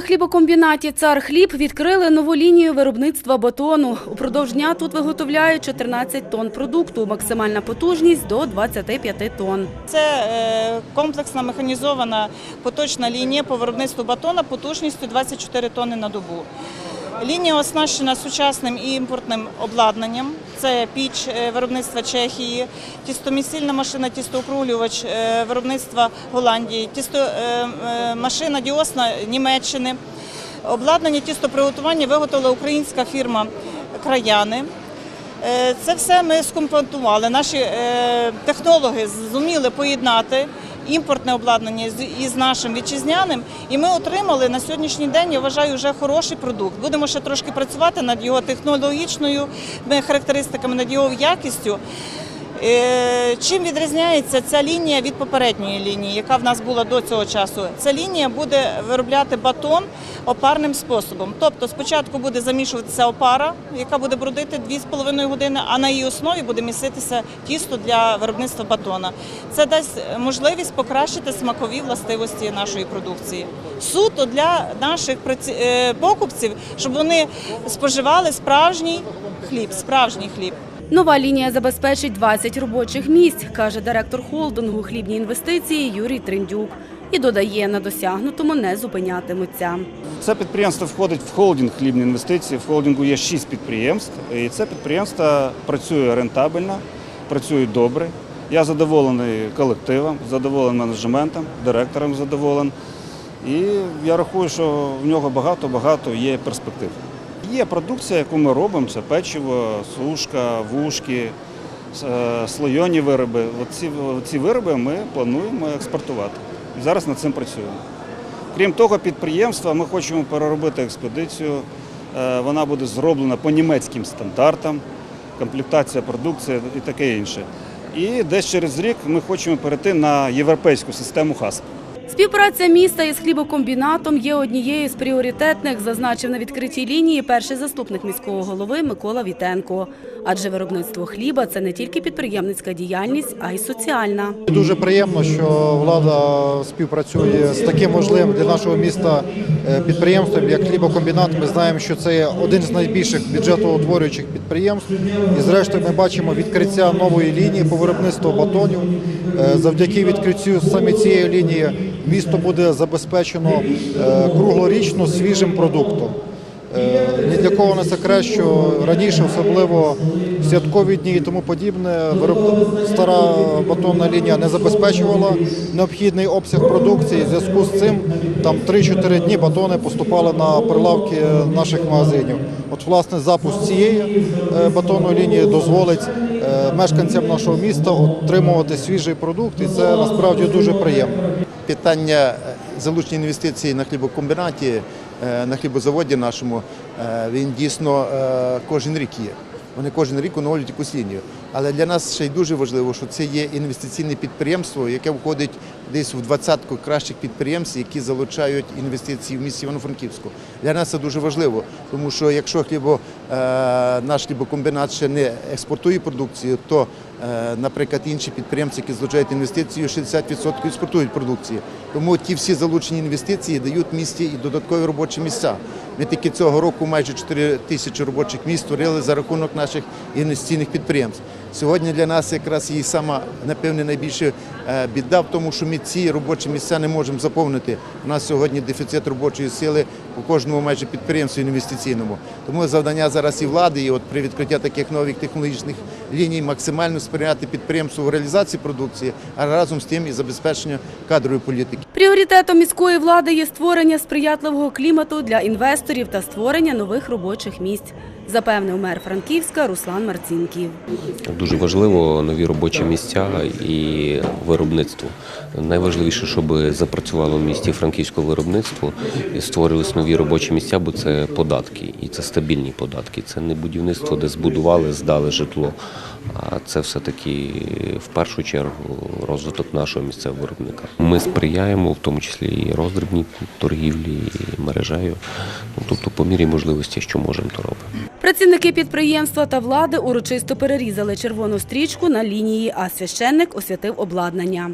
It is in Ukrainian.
хлібокомбінаті Цар хліб відкрили нову лінію виробництва батону. Упродовж дня тут виготовляють 14 тонн продукту. Максимальна потужність до 25 тонн. Це е, комплексна механізована поточна лінія по виробництву батона потужністю 24 тонни на добу. Лінія оснащена сучасним і імпортним обладнанням. Це піч е, виробництва Чехії, тістомісільна машина, тістоокруглювач е, виробництва Голландії, тісто, е, машина діосна Німеччини. Обладнання тістоприготування виготовила українська фірма Краяни. Це все ми скомпонували. Наші технологи зуміли поєднати імпортне обладнання із нашим вітчизняним, і ми отримали на сьогоднішній день, я вважаю, вже хороший продукт. Будемо ще трошки працювати над його технологічною е, характеристиками, над його якістю. Е, Чим відрізняється ця лінія від попередньої лінії, яка в нас була до цього часу? Ця лінія буде виробляти батон опарним способом. Тобто спочатку буде замішуватися опара, яка буде бродити 2,5 години, а на її основі буде міситися тісто для виробництва батона. Це дасть можливість покращити смакові властивості нашої продукції. Суто для наших е, покупців, щоб вони споживали справжній хліб, справжній хліб. Нова лінія забезпечить 20 робочих місць, каже директор холдингу хлібні інвестиції Юрій Триндюк. І додає, на досягнутому не зупинятимуться. Це підприємство входить в холдинг хлібні інвестиції. В холдингу є шість підприємств, і це підприємство працює рентабельно, працює добре. Я задоволений колективом, задоволений менеджментом, директором задоволений. І я рахую, що в нього багато-багато є перспектив. Є продукція, яку ми робимо, це печиво, сушка, вушки, е, слойоні вироби. Оці, ці вироби ми плануємо експортувати. І зараз над цим працюємо. Крім того, підприємства ми хочемо переробити експедицію. Е, Вона буде зроблена по німецьким стандартам, комплектація продукції і таке інше. І десь через рік ми хочемо перейти на європейську систему ХАСП. Співпраця міста із хлібокомбінатом є однією з пріоритетних, зазначив на відкритій лінії перший заступник міського голови Микола Вітенко. Адже виробництво хліба це не тільки підприємницька діяльність, а й соціальна. Дуже приємно, що влада співпрацює з таким важливим для нашого міста е, підприємством, як хлібокомбінат. Ми знаємо, що це один з найбільших бюджетоутворюючих підприємств. І зрештою ми бачимо відкриття нової лінії по виробництву батонів. Е, Завдяки відкриттю саме цієї лінії місто буде забезпечено е, круглорічно свіжим продуктом. Е, Ні для кого не секрет, що раніше, особливо в святкові дні і тому подібне, стара батонна лінія не забезпечувала необхідний обсяг продукції. В зв'язку з цим там 3-4 дні батони поступали на прилавки наших магазинів. От власне запуск цієї е, батонної лінії дозволить е, мешканцям нашого міста отримувати свіжий продукт, і це насправді дуже приємно. питання е, залучення інвестицій на хлібокомбінаті, е, на хлібозаводі нашому, е, він дійсно е, кожен рік є. Вони кожен рік оновлюють якусь лінію. Але для нас ще й дуже важливо, що це є інвестиційне підприємство, яке входить десь в двадцятку кращих підприємств, які залучають інвестиції в місті Івано-Франківську. Для нас це дуже важливо, тому що якщо хлібо, е, наш хлібокомбінат ще не експортує продукцію, то, е, наприклад, інші підприємці, які залучають інвестицію, 60% експортують продукції. Тому ті всі залучені інвестиції дають місті і додаткові робочі місця. Ми тільки цього року майже 4 тисячі робочих місць створили за рахунок наших інвестиційних підприємств. Сьогодні для нас якраз і сама напевне найбільша е, біда в тому, що ми ці робочі місця не можемо заповнити. У нас сьогодні дефіцит робочої сили у кожному майже підприємстві інвестиційному. Тому завдання зараз і влади, і от при відкритті таких нових технологічних ліній максимально сприяти підприємству в реалізації продукції, а разом з тим і забезпечення кадрової політики. Пріоритетом міської влади є створення сприятливого клімату для інвесторів та створення нових робочих місць, запевнив мер Франківська Руслан Марцінків. Дуже важливо нові робочі місця і виробництво. Найважливіше, щоб запрацювало в місті франківське виробництво і створились нові робочі місця, бо це податки, і це стабільні податки. Це не будівництво, де збудували, здали житло. А це все-таки в першу чергу розвиток нашого місцевого виробника. Ми сприяємо, в тому числі і роздрібній торгівлі, і мережею. Ну, тобто, по мірі можливості, що можемо, то робимо. Працівники підприємства та влади урочисто перерізали червону стрічку на лінії, а священник освятив обладнання.